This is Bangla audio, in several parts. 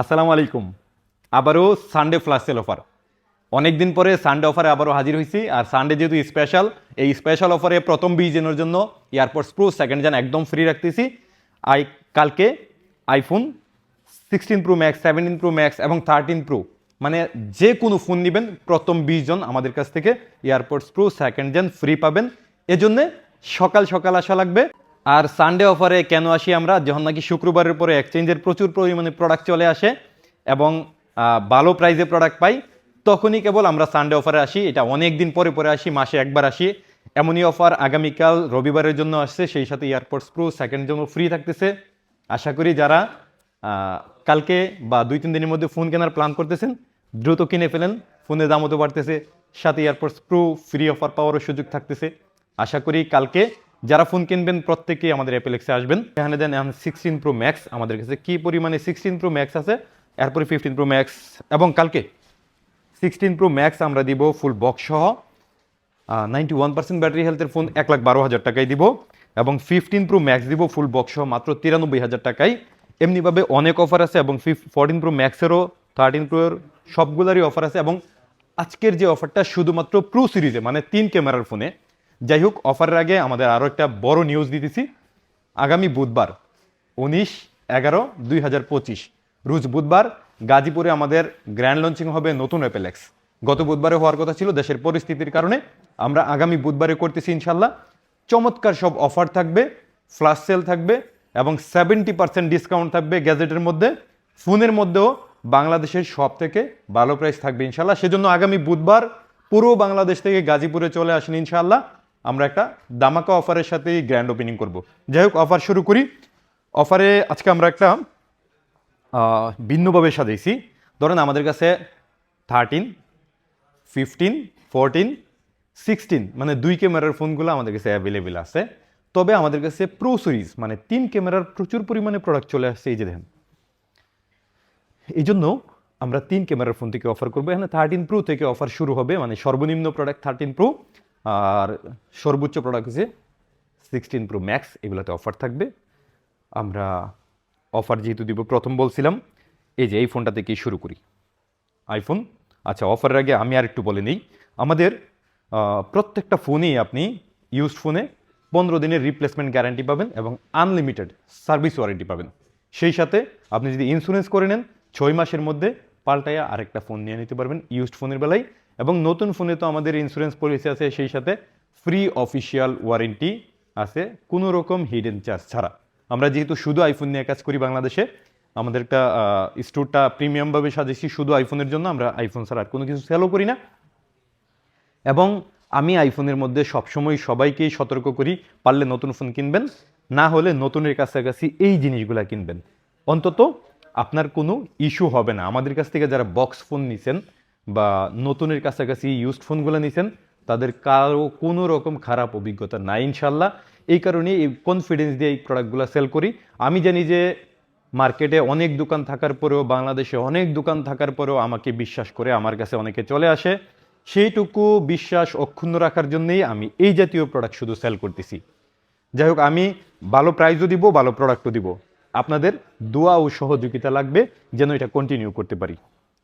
আসসালামু আলাইকুম। আবারও সানডে ফ্লাশ সেল অফার অনেক দিন পরে সানডে অফারে আবারও হাজির হয়েছি আর সানডে যেহেতু স্পেশাল এই স্পেশাল অফারে প্রথম বিশ দিনের জন্য এয়ারপোর্টস প্রো সেকেন্ড জেন একদম ফ্রি রাখতেছি। আই, কালকে iPhone sixteen Pro Max seventeen Pro Max এবং থার্টিন প্রো মানে যে কোনো ফোন নেবেন প্রথম বিশ জন আমাদের কাছ থেকে AirPods Pro second gen free পাবেন। এজন্যে সকাল সকাল আসা লাগবে। আর সানডে অফারে কেন আসি আমরা? যখন নাকি শুক্রবারের পরে এক্সচেঞ্জের প্রচুর পরিমাণে প্রোডাক্ট চলে আসে এবং ভালো প্রাইজে প্রোডাক্ট পাই, তখনই কেবল আমরা সানডে অফারে আসি। এটা অনেক দিন পরে পরে আসি, মাসে একবার আসি। এমনই অফার আগামীকাল রবিবারের জন্য আসছে, সেই সাথে এয়ারপোর্টস প্রো সেকেন্ড জন্য ফ্রি থাকতেছে। আশা করি যারা কালকে বা দুই তিন দিনের মধ্যে ফোন কেনার প্ল্যান করতেছেন, দ্রুত কিনে ফেলেন। ফোনের দামও তো বাড়তেছে, সাথে এয়ারপোর্টস প্রো ফ্রি অফার পাওয়ারও সুযোগ থাকতেছে। আশা করি কালকে যারা ফোন কিনবেন, প্রত্যেকেই আমাদের অ্যাপেলেক্সে আসবেন। এখানে দেন, এখন সিক্সটিন প্রো ম্যাক্স আমাদের কাছে। কী পরিমাণে সিক্সটিন প্রো ম্যাক্স আছে? এরপরে ফিফটিন প্রো ম্যাক্স এবং কালকে সিক্সটিন প্রো ম্যাক্স আমরা দিব ফুল বক্স সহ। নাইনটি ওয়ান পার্সেন্ট ব্যাটারি হেলথের ফোন এক লাখ বারো হাজার টাকায় দিব এবং ফিফটিন প্রো ম্যাক্স দিব ফুল বক্স সহ মাত্র তিরানব্বই হাজার টাকায়। এমনিভাবে অনেক অফার আছে এবং ফিফ ফোরটিন প্রো ম্যাক্সেরও থার্টিন প্রোর সবগুলারই অফার আছে এবং আজকের যে অফারটা শুধুমাত্র প্রো সিরিজে মানে তিন ক্যামেরার ফোনে যাই হোক অফারের আগে আমাদের আরও একটা বড় নিউজ দিতেছি। আগামী বুধবার উনিশ এগারো দুই হাজার পঁচিশ, রোজ বুধবার গাজীপুরে আমাদের গ্র্যান্ড লঞ্চিং হবে নতুন অ্যাপেলেক্স গত বুধবারে হওয়ার কথা ছিল, দেশের পরিস্থিতির কারণে আমরা আগামী বুধবারে করতেছি ইনশাল্লাহ চমৎকার সব অফার থাকবে ফ্লাশ সেল থাকবে এবং সেভেন্টি পার্সেন্ট ডিসকাউন্ট থাকবে গ্যাজেটের মধ্যে। ফোনের মধ্যেও বাংলাদেশের সব থেকে ভালো প্রাইস থাকবে ইনশাল্লাহ সেজন্য আগামী বুধবার পুরো বাংলাদেশ থেকে গাজীপুরে চলে আসেন ইনশাল্লাহ আমরা একটা দামাকা অফারের সাথেই গ্র্যান্ড ওপেনিং করব। যাই হোক অফার শুরু করি। অফারে আজকে আমরা একটা ভিন্নভাবে সাজাইছি। ধরেন আমাদের কাছে থার্টিন ফিফটিন ফোরটিন সিক্সটিন মানে দুই ক্যামেরার ফোনগুলো আমাদের কাছে অ্যাভেলেবেল আছে। তবে আমাদের কাছে প্রো সিরিজ মানে তিন ক্যামেরার প্রচুর পরিমাণে প্রোডাক্ট চলে আসছে, এই যে দেখেন। এই জন্য আমরা তিন ক্যামেরার ফোন থেকে অফার করব। এখানে থার্টিন প্রো থেকে অফার শুরু হবে মানে সর্বনিম্ন প্রোডাক্ট থার্টিন প্রো আর সর্বোচ্চ প্রোডাক্ট হচ্ছে সিক্সটিন প্রো ম্যাক্স এগুলোতে অফার থাকবে। আমরা অফার যেহেতু দিব, প্রথম বলছিলাম, এই যে এই ফোনটা থেকেই শুরু করি। আইফোন আচ্ছা অফারের আগে আমি আর একটু বলে নিই। আমাদের প্রত্যেকটা ফোনেই আপনি ইউজড ফোনে পনেরো দিনের রিপ্লেসমেন্ট গ্যারান্টি পাবেন এবং আনলিমিটেড সার্ভিস ওয়ারেন্টি পাবেন। সেই সাথে আপনি যদি ইন্স্যুরেন্স করে নেন, ছয় মাসের মধ্যে পাল্টাইয়া আরেকটা ফোন নিয়ে নিতে পারবেন ইউজড ফোনের বেলায়। এবং নতুন ফোনে তো আমাদের ইন্স্যুরেন্স পলিসি আছে, সেই সাথে ফ্রি অফিসিয়াল ওয়ারেন্টি আছে, কোনো রকম হিডেন চার্জ ছাড়া। আমরা যেহেতু শুধু আইফোন নিয়ে কাজ করি বাংলাদেশে আমাদের একটা স্টোরটা প্রিমিয়ামভাবে সাজেছি শুধু আইফোনের জন্য, আমরা আইফোন ছাড়া আর কোনো কিছু সেলও করি না। এবং আমি আইফোনের মধ্যে সবসময় সবাইকেই সতর্ক করি, পারলে নতুন ফোন কিনবেন, না হলে নতুনের কাছাকাছি এই জিনিসগুলো কিনবেন। অন্তত আপনার কোনো ইস্যু হবে না। আমাদের কাছ থেকে যারা বক্স ফোন নিছেন বা নতুনের কাছাকাছি ইউজড ফোনগুলো নিছেন, তাদের কারও কোনো রকম খারাপ অভিজ্ঞতা নাই ইনশাল্লাহ এই কারণে এই কনফিডেন্স দিয়ে এই প্রোডাক্টগুলো সেল করি। আমি জানি যে মার্কেটে অনেক দোকান থাকার পরেও, বাংলাদেশে অনেক দোকান থাকার পরেও আমাকে বিশ্বাস করে আমার কাছে অনেকে চলে আসে। সেইটুকু বিশ্বাস অক্ষুণ্ণ রাখার জন্যেই আমি এই জাতীয় প্রোডাক্ট শুধু সেল করতেছি। যাই হোক, আমি ভালো প্রাইজও দিব, ভালো প্রোডাক্টও দিব। আপনাদের দোয়া ও সহযোগিতা লাগবে যেন এটা কন্টিনিউ করতে পারি।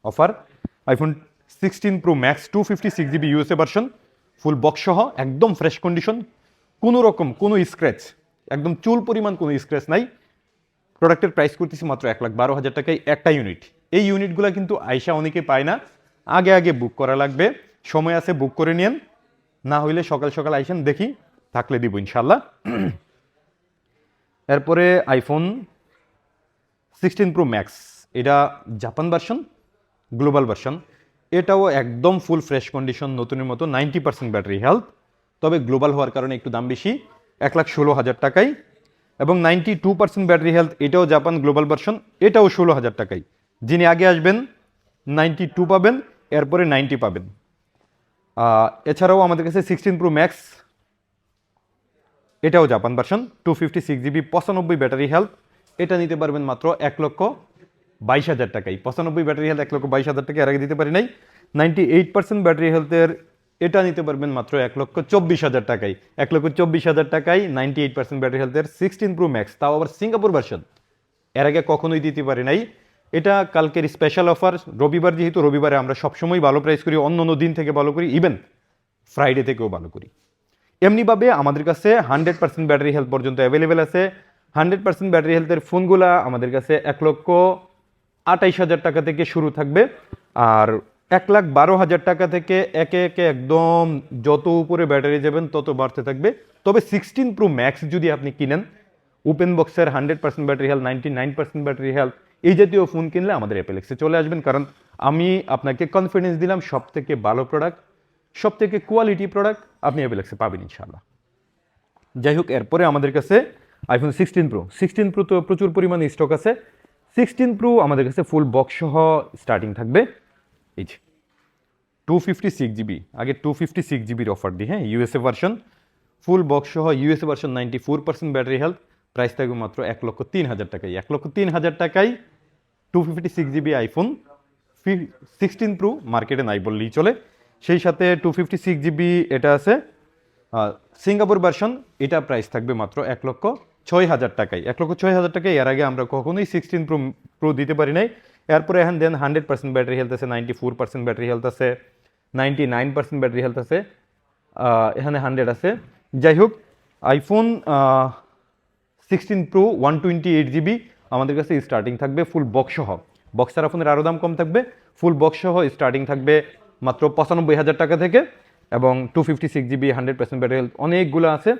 Offer iPhone sixteen Pro Max two fifty six GB USA version full box সহ, একদম ফ্রেশ কন্ডিশন কোনো রকম, কোনো স্ক্র্যাচ একদম চুল পরিমাণ কোনো স্ক্র্যাচ নাই। প্রোডাক্টের প্রাইস করতেছি মাত্র এক লাখ বারো হাজার টাকায় একটা ইউনিট এই ইউনিটগুলো কিন্তু আইসা অনেকে পায় না। আগে আগে বুক করা লাগবে। সময় আছে বুক করে নিন না হইলে সকাল সকাল আইসেন দেখি, থাকলে দিব ইনশাল্লাহ এরপরে আইফোন সিক্সটিন প্রো ম্যাক্স এটা জাপান ভার্সন গ্লোবাল ভার্সন এটাও একদম ফুল ফ্রেশ কন্ডিশন নতুনের মতো নাইনটি পার্সেন্ট ব্যাটারি হেলথ তবে গ্লোবাল হওয়ার কারণে একটু দাম বেশি, এক লাখ ষোলো হাজার টাকায় এবং ninety two percent battery health এটাও জাপান গ্লোবাল ভার্সন এটাও ষোলো হাজার টাকায় যিনি আগে আসবেন নাইনটি টু পাবেন, এরপরে নাইনটি পাবেন। এছাড়াও আমাদের কাছে সিক্সটিন প্রো ম্যাক্স এটাও Japan version two fifty six GB পঁচানব্বই ব্যাটারি হেলথ এটা নিতে পারবেন মাত্র এক লক্ষ বাইশ হাজার টাকায় পঁচানব্বই ব্যাটারি হেলথ এক লক্ষ বাইশ হাজার টাকা এর আগে দিতে পারি নাই। নাইনটি এইট পার্সেন্ট ব্যাটারি হেলথের এটা নিতে পারবেন মাত্র এক লক্ষ চব্বিশ হাজার টাকায় এক লক্ষ চব্বিশ হাজার টাকায় নাইনটি এইট পার্সেন্ট ব্যাটারি হেলথের সিক্সটিন প্রো ম্যাক্স তাও আবার সিঙ্গাপুর ভার্সন এর আগে কখনোই দিতে পারি নাই। এটা কালকের স্পেশাল অফার রবিবার যেহেতু, রবিবারে আমরা সবসময় ভালো প্রাইস করি, অন্য অন্য দিন থেকে ভালো করি ইভেন ফ্রাইডে থেকেও ভালো করি। এমনিভাবে আমাদের কাছে হান্ড্রেড পার্সেন্ট ব্যাটারি হেলথ পর্যন্ত অ্যাভেলেবেল আছে। হান্ড্রেড পার্সেন্ট ব্যাটারি হেলথের ফোনগুলা আমাদের কাছে এক লক্ষ আটাইশ হাজার টাকা থেকে শুরু থাকবে। আর এক লাখ বারো হাজার টাকা থেকে একে একে একদম যত উপরে ব্যাটারি যাবেন, তত বাড়তে থাকবে। তবে সিক্সটিন প্রো ম্যাক্স যদি আপনি কিনেন, ওপেন বক্সের hundred percent battery health, ninety nine percent battery health, এই জাতীয় ফোন কিনলে আমাদের অ্যাপেলেক্সে চলে আসবেন। কারণ আমি আপনাকে কনফিডেন্স দিলাম সব থেকে ভালো প্রোডাক্ট সব থেকে কোয়ালিটি প্রোডাক্ট আপনি অ্যাপেলেক্সে পাবেন ইনশাআল্লাহ। যাই হোক, এরপরে আমাদের কাছে iPhone sixteen Pro sixteen Pro তো প্রচুর পরিমাণে স্টক আছে। সিক্সটিন প্রো আমাদের কাছে ফুল বক্স সহ স্টার্টিং থাকবে। এই যে টু ফিফটি সিক্স জিবি আগে টু ফিফটি সিক্স জিবির অফার দিই হ্যাঁ ইউএসএ ভার্সন ফুল বক্স সহ USA version ninety four percent battery health price থাকবে মাত্র এক লক্ষ তিন হাজার টাকায়। এক লক্ষ তিন হাজার টাকায় two fifty six GB iPhone sixteen Pro মার্কেটে নাই বললেই চলে। সেই সাথে টু ফিফটি সিক্স জিবি এটা আছে সিঙ্গাপুর ভার্সন এটা প্রাইস থাকবে মাত্র এক লক্ষ ছয় হাজার টাকায়, এক লক্ষ ছয় হাজার টাকায়। এর আগে আমরা কখনোই সিক্সটিন প্রো প্রো দিতে পারি নাই। এরপরে এখন then hundred percent battery health আছে ninety four percent battery health আছে ninety nine percent battery health আছে এখানে হান্ড্রেড আছে। যাই হোক iPhone sixteen Pro one twenty eight GB আমাদের কাছে স্টার্টিং থাকবে ফুল বক্স সহ। বক্স ছাড়া ফোনের আরও দাম কম থাকবে। ফুল বক্স স্টার্টিং থাকবে মাত্র পঁচানব্বই হাজার টাকা থেকে এবং two fifty six GB hundred percent battery health অনেকগুলো আছে।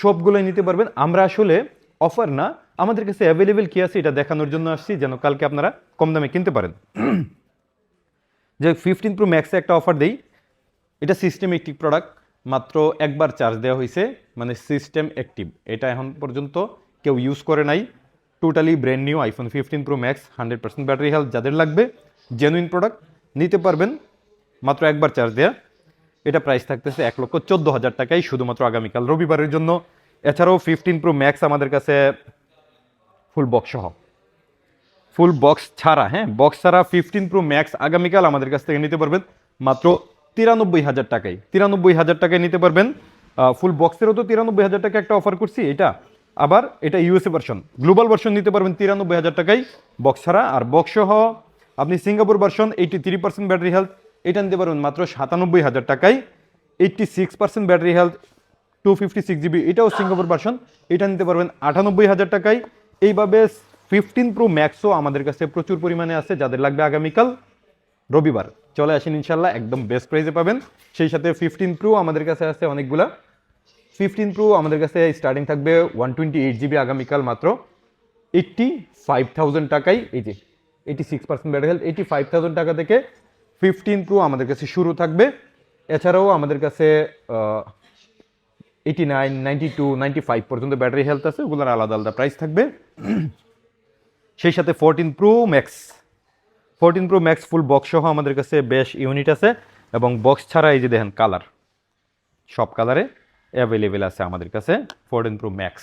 সবগুলোই নিতে পারবেন। আমরা আসলে অফার না, আমাদের কাছে অ্যাভেলেবেল কী আছে এটা দেখানোর জন্য আসছি, যেন কালকে আপনারা কম দামে কিনতে পারেন। যে ফিফটিন প্রো ম্যাক্সে একটা অফার দেই। এটা সিস্টেম একটিভ প্রোডাক্ট মাত্র একবার চার্জ দেওয়া হয়েছে মানে সিস্টেম অ্যাক্টিভ এটা এখন পর্যন্ত কেউ ইউজ করে নাই। Totally brand new iPhone fifteen Pro Max hundred percent battery health যাদের লাগবে জেনুইন প্রোডাক্ট নিতে পারবেন। মাত্র একবার চার্জ দেওয়া এটা প্রাইস থাকতেছে এক লক্ষ চোদ্দ হাজার টাকাই শুধুমাত্র আগামীকাল রবিবারের জন্য। এছাড়াও ফিফটিন প্রো ম্যাক্স আমাদের কাছে ফুল বক্স সহ। ফুল বক্স ছাড়া হ্যাঁ বক্স ছাড়া ফিফটিন প্রো ম্যাক্স আগামীকাল আমাদের কাছ থেকে নিতে পারবেন মাত্র তিরানব্বই হাজার টাকায়। তিরানব্বই হাজার টাকায় নিতে পারবেন। ফুল বক্সেরও তো তিরানব্বই হাজার টাকা একটা অফার করছি, এটা। আবার এটা ইউএসএ ভার্সন গ্লোবাল ভার্সন নিতে পারবেন তিরানব্বই হাজার টাকায় বক্স ছাড়া। আর বক্স সহ আপনি Singapore version eighty three percent battery health এটা নিতে পারবেন মাত্র সাতানব্বই হাজার টাকায়। Eighty six percent battery health two fifty six GB এটাও সিঙ্গাপুর ভার্সন এটা নিতে পারবেন আটানব্বই হাজার টাকায়। এইভাবে ফিফটিন প্রো ম্যাক্সও আমাদের কাছে প্রচুর পরিমাণে আছে, যাদের লাগবে আগামীকাল। রবিবার চলে আসেন ইনশাল্লাহ একদম বেস্ট প্রাইসে পাবেন। সেই সাথে ফিফটিন প্রো আমাদের কাছে আছে অনেকগুলা। ফিফটিন প্রো আমাদের কাছে স্টার্টিং থাকবে ওয়ান টোয়েন্টি এইট জিবি আগামীকাল মাত্র। এইট্টি ফাইভ থাউজেন্ড টাকাই এই যে eighty six percent battery health eighty five thousand টাকা থেকে ফিফটিন প্রো আমাদের কাছে শুরু থাকবে। এছাড়াও আমাদের কাছে eighty nine ninety two ninety five পর্যন্ত ব্যাটারি হেলথ আছে, ওগুলোর আলাদা আলাদা প্রাইস থাকবে। সেই সাথে fourteen Pro Max fourteen Pro Max full box সহ আমাদের কাছে বেশ ইউনিট আছে, এবং বক্স ছাড়া এই যে দেখেন কালার সব কালারে অ্যাভেলেবেল আছে আমাদের কাছে ফোরটিন প্রো ম্যাক্স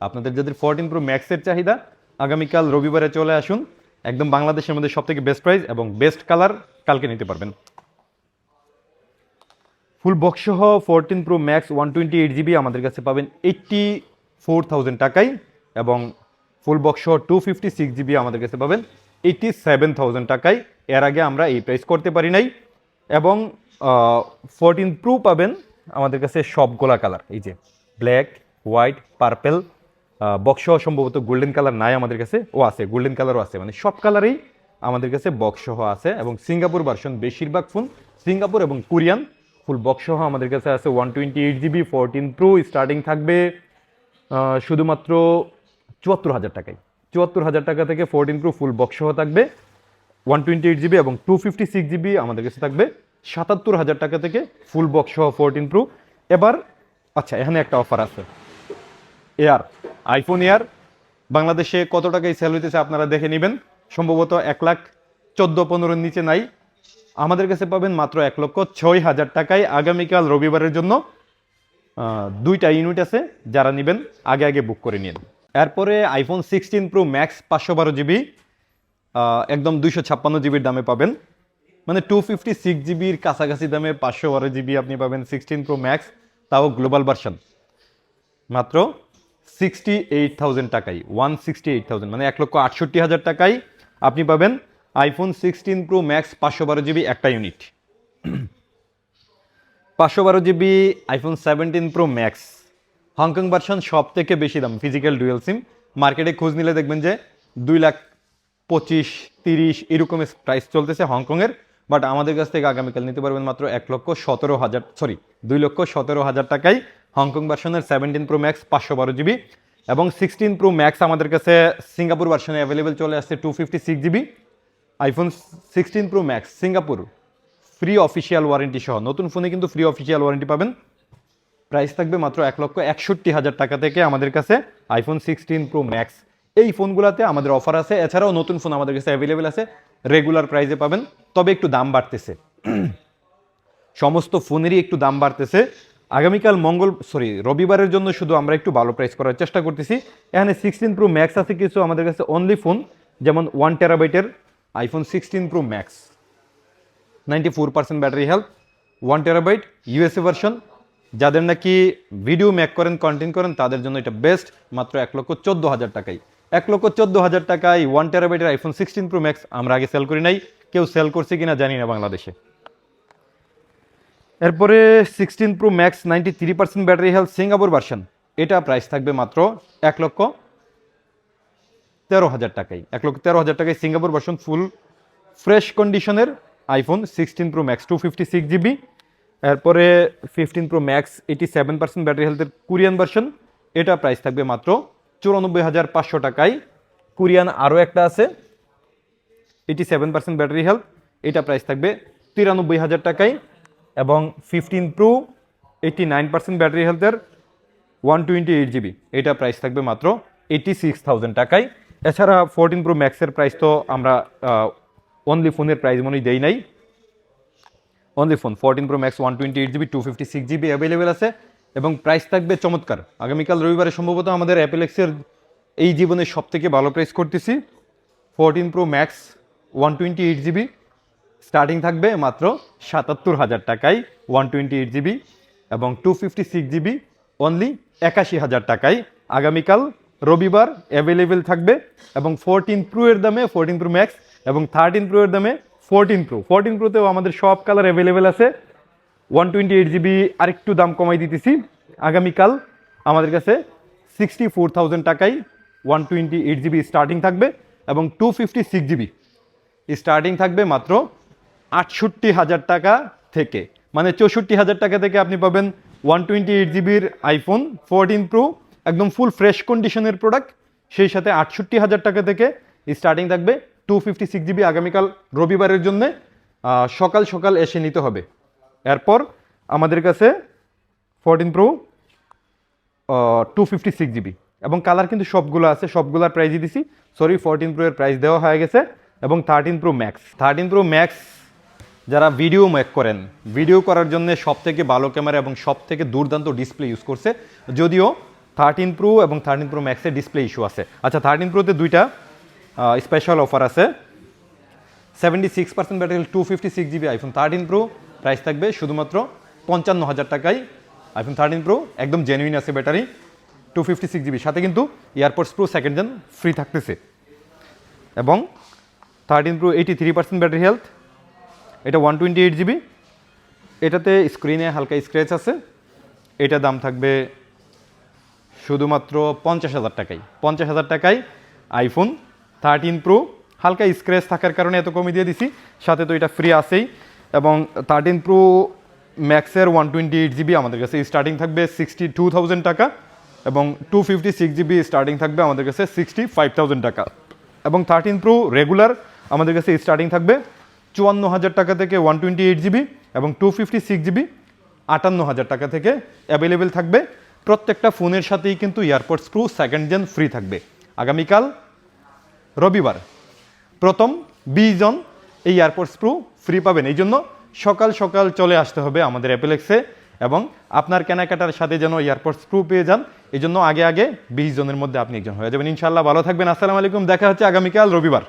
আপনাদের যাদের ফোরটিন প্রো ম্যাক্সের চাহিদা, আগামীকাল রবিবারে চলে আসুন। একদম বাংলাদেশের মধ্যে সব থেকে বেস্ট প্রাইস এবং বেস্ট কালার কালকে নিতে পারবেন। ফুল বক্স সহ fourteen Pro Max one twenty eight GB আমাদের কাছে পাবেন এইট্টি ফোর থাউজেন্ড টাকায় এবং ফুল বক্স সহ টু ফিফটি সিক্স জিবি আমাদের কাছে পাবেন এইট্টি সেভেন থাউজেন্ড টাকায়। এর আগে আমরা এই প্রাইস করতে পারি নাই এবং ফোরটিন প্রো পাবেন আমাদের কাছে সব গোলা কালার এই যে ব্ল্যাক হোয়াইট পার্পেল বক্স সহ সম্ভবত গোল্ডেন কালার নাই আমাদের কাছে। ও আছে, গোল্ডেন কালারও আছে। মানে সব কালারেই আমাদের কাছে বক্স সহ আছে এবং সিঙ্গাপুর ভার্সন বেশিরভাগ ফোন সিঙ্গাপুর এবং কোরিয়ান ফুল বক্স সহ আমাদের কাছে আছে। One twenty eight GB fourteen Pro starting থাকবে শুধুমাত্র চুয়াত্তর হাজার টাকায়। চুয়াত্তর হাজার টাকা থেকে ফোরটিন প্রো ফুল বক্স সহ থাকবে ওয়ান টোয়েন্টি এইট জিবি এবং টু ফিফটি সিক্স জিবি আমাদের কাছে থাকবে। সাতাত্তর হাজার টাকা থেকে ফুল বক্স সহ ফোরটিন প্রো এবার আচ্ছা এখানে একটা অফার আছে। এয়ার। আইফোন এয়ার বাংলাদেশে কত টাকায় সেল হইতেছে আপনারা দেখে নেবেন। সম্ভবত এক লাখ চোদ্দ পনেরোর নিচে নাই। আমাদের কাছে পাবেন মাত্র এক লক্ষ ছয় হাজার টাকায় আগামীকাল রবিবারের জন্য দুইটা ইউনিট আছে, যারা নেবেন, আগে আগে বুক করে নিন। এরপরে আইফোন সিক্সটিন প্রো ম্যাক্স পাঁচশো বারো জিবি একদম দুইশো ছাপ্পান্ন জিবির দামে পাবেন। মানে টু ফিফটি সিক্স জিবির কাছাকাছি দামে পাঁচশো বারো জিবি আপনি পাবেন সিক্সটিন প্রো ম্যাক্স তাও গ্লোবাল ভার্সন মাত্র সিক্সটি এইট থাউজেন্ড টাকায় ওয়ান সিক্সটি এইট থাউজেন্ড মানে এক লক্ষ আটষট্টি হাজার টাকায় আপনি পাবেন আইফোন সিক্সটিন প্রো ম্যাক্স পাঁচশো বারো জিবি একটা ইউনিট পাঁচশো বারো GB iPhone seventeen Pro Max Hong Kong version সব থেকে বেশি দাম ফিজিক্যাল ডুয়েল সিম মার্কেটে খোঁজ নিলে দেখবেন যে দুই লাখ পঁচিশ, তিরিশ এরকমের প্রাইস চলতেছে হংকংয়ের বাট আমাদের কাছ থেকে আগামীকাল নিতে পারবেন মাত্র এক লক্ষ সতেরো হাজার সরি দুই লক্ষ সতেরো হাজার টাকায় হংকং ভার্সনের সেভেন্টিন প্রো ম্যাক্স পাঁচশো বারো জিবি এবং সিক্সটিন প্রো ম্যাক্স আমাদের কাছে সিঙ্গাপুর ভার্সনে অ্যাভেলেবেল চলে আসছে two fifty six GB iPhone sixteen Pro Max Singapore. Free official warranty সহ। নতুন ফোনে কিন্তু ফ্রি অফিসিয়াল ওয়ারেন্টি পাবেন। প্রাইস থাকবে মাত্র এক লক্ষ একষট্টি হাজার টাকা থেকে আমাদের কাছে আইফোন সিক্সটিন প্রো ম্যাক্স এই ফোনগুলোতে আমাদের অফার আছে। এছাড়াও নতুন ফোন আমাদের কাছে অ্যাভেলেবেল আছে। রেগুলার প্রাইসে পাবেন। তবে একটু দাম বাড়তেছে। সমস্ত ফোনেরই একটু দাম বাড়তেছে। আগামীকাল মঙ্গল সরি রবিবারের জন্য শুধু আমরা একটু ভালো প্রাইস করার চেষ্টা করতেছি। এখানে সিক্সটিন প্রো ম্যাক্স আছে কিছু আমাদের কাছে অনলি ফোন যেমন one টেরাবাইটের iPhone sixteen Pro Max ninety four percent battery health one terabyte USA version যাদের নাকি ভিডিও ম্যাক করেন কন্টেন্ট করেন, তাদের জন্য এটা বেস্ট মাত্র এক লক্ষ চোদ্দ হাজার টাকায় এক লক্ষ চোদ্দ হাজার টাকায় ওয়ান টেরাবাইটের আইফোন সিক্সটিন প্রো ম্যাক্স আমরা আগে সেল করি নাই। কেউ সেল করছে কিনা জানি না বাংলাদেশে। এরপরে sixteen Pro Max ninety three percent battery health Singapore version এটা প্রাইস থাকবে মাত্র এক লক্ষ তেরো হাজার টাকায়। এক লক্ষ তেরো হাজার টাকায় সিঙ্গাপুর ভার্সন ফুল ফ্রেশ কন্ডিশনের iPhone sixteen Pro Max two fifty six GB এরপরে fifteen Pro Max eighty seven percent battery হেলথের কোরিয়ান ভার্সন এটা প্রাইস থাকবে মাত্র চুরানব্বই হাজার পাঁচশো টাকায়। কোরিয়ান আরও একটা আছে eighty seven percent battery health এটা প্রাইস থাকবে তিরানব্বই হাজার টাকায়। এবং fifteen Pro eighty nine percent battery হেলথের ওয়ান টোয়েন্টি এইট জিবি এটা প্রাইস থাকবে মাত্র এইটি সিক্স থাউজেন্ড টাকায়। এছাড়া ফোরটিন প্রো ম্যাক্সের প্রাইস তো আমরা অনলি ফোনের প্রাইস মনেই দেই নাই। Only phone fourteen Pro Max one twenty eight GB two fifty six GB available আছে। এবং প্রাইস থাকবে চমৎকার। আগামীকাল রবিবারে সম্ভবত আমাদের অ্যাপেলেক্সের এই জীবনের সব থেকে ভালো প্রাইস করতেছি। Fourteen Pro Max one twenty eight GB starting থাকবে মাত্র সাতাত্তর হাজার টাকায় ওয়ান টোয়েন্টি এইট জিবি এবং two fifty six GB only একাশি হাজার টাকায়। আগামীকাল রবিবার অ্যাভেলেবেল থাকবে এবং ফোরটিন প্রো এর দামে ফোরটিন প্রো ম্যাক্স এবং থার্টিন প্রো এর দামে ফোরটিন প্রো ফোরটিন প্রোতেও আমাদের সব কালার অ্যাভেলেবেল আছে। ওয়ান টোয়েন্টি এইট জিবি আরেকটু দাম কমাই দিতেছি। আগামীকাল আমাদের কাছে সিক্সটি ফোর থাউজেন্ড টাকায় one twenty eight GB starting থাকবে এবং two fifty six GB starting থাকবে মাত্র আটষট্টি হাজার টাকা থেকে। মানে চৌষট্টি হাজার টাকা থেকে আপনি পাবেন ওয়ান টোয়েন্টি এইট জিবির আইফোন ফোরটিন প্রো, একদম ফুল ফ্রেশ কন্ডিশনের প্রোডাক্ট। সেই সাথে আটষট্টি হাজার টাকা থেকে স্টার্টিং থাকবে টু ফিফটি সিক্স জিবি আগামীকাল রবিবারের জন্যে। সকাল সকাল এসে নিতে হবে। এরপর আমাদের কাছে fourteen Pro two fifty six GB. এবং কালার কিন্তু সবগুলো আছে, সবগুলোর প্রাইজই দিছি। সরি ফোরটিন প্রো এর প্রাইস দেওয়া হয়ে গেছে। এবং thirteen Pro Max. Thirteen Pro Max যারা ভিডিও মেক করেন ভিডিও করার জন্য সব থেকে ভালো ক্যামেরা এবং সব থেকে দুর্দান্ত ডিসপ্লে ইউজ করছে। যদিও থার্টিন প্রো এবং থার্টিন প্রো ম্যাক্সের ডিসপ্লে ইস্যু আছে। আচ্ছা থার্টিন প্রোতে দুইটা স্পেশাল অফার আছে। Seventy six percent battery two fifty six GB iPhone thirteen Pro price থাকবে শুধুমাত্র পঞ্চান্ন হাজার টাকায় আইফোন থার্টিন প্রো একদম জেনুইন আছে battery two fifty six GB সাথে কিন্তু AirPods Pro second gen free থাকতেছে। এবং thirteen Pro eighty three percent battery health এটা ওয়ান টোয়েন্টি এইট জিবি এটাতে স্ক্রিনে হালকা স্ক্র্যাচ আছে। এটা দাম থাকবে শুধুমাত্র পঞ্চাশ হাজার টাকায়। পঞ্চাশ হাজার টাকায় আইফোন থার্টিন প্রো হালকা স্ক্র্যাচ থাকার কারণে এত কমে দিয়ে দিছি। সাথে তো এটা ফ্রি আছেই। এবং থার্টিন প্রো ম্যাক্সের ওয়ান টোয়েন্টি এইট জিবি আমাদের কাছে স্টার্টিং থাকবে সিক্সটি টু থাউজেন্ড টাকা। এবং two fifty six GB starting থাকবে আমাদের কাছে সিক্সটি ফাইভ থাউজেন্ড টাকা। এবং থার্টিন প্রো রেগুলার আমাদের কাছে স্টার্টিং থাকবে চুয়ান্ন হাজার টাকা থেকে ওয়ান টোয়েন্টি এইট জিবি এবং টু ফিফটি সিক্স জিবি আটান্ন হাজার টাকা থেকে অ্যাভেলেবেল থাকবে। প্রত্যেকটা ফোনের সাথেই কিন্তু AirPods Pro second gen free থাকবে। আগামীকাল রবিবার প্রথম বিশ জন এই এয়ারপোর্টস প্রো ফ্রি পাবেন। এই জন্য সকাল সকাল চলে আসতে হবে আমাদের অ্যাপেলেক্সে এবং আপনার কেনাকাটার সাথে যেন এয়ারপোর্টস প্রো পেয়ে যান। এই জন্য আগে আগে বিশ জনের মধ্যে আপনি একজন হয়ে যাবেন। ইনশাল্লাহ ভালো থাকবেন। আসসালামু আলাইকুম। দেখা হচ্ছে আগামীকাল রবিবার।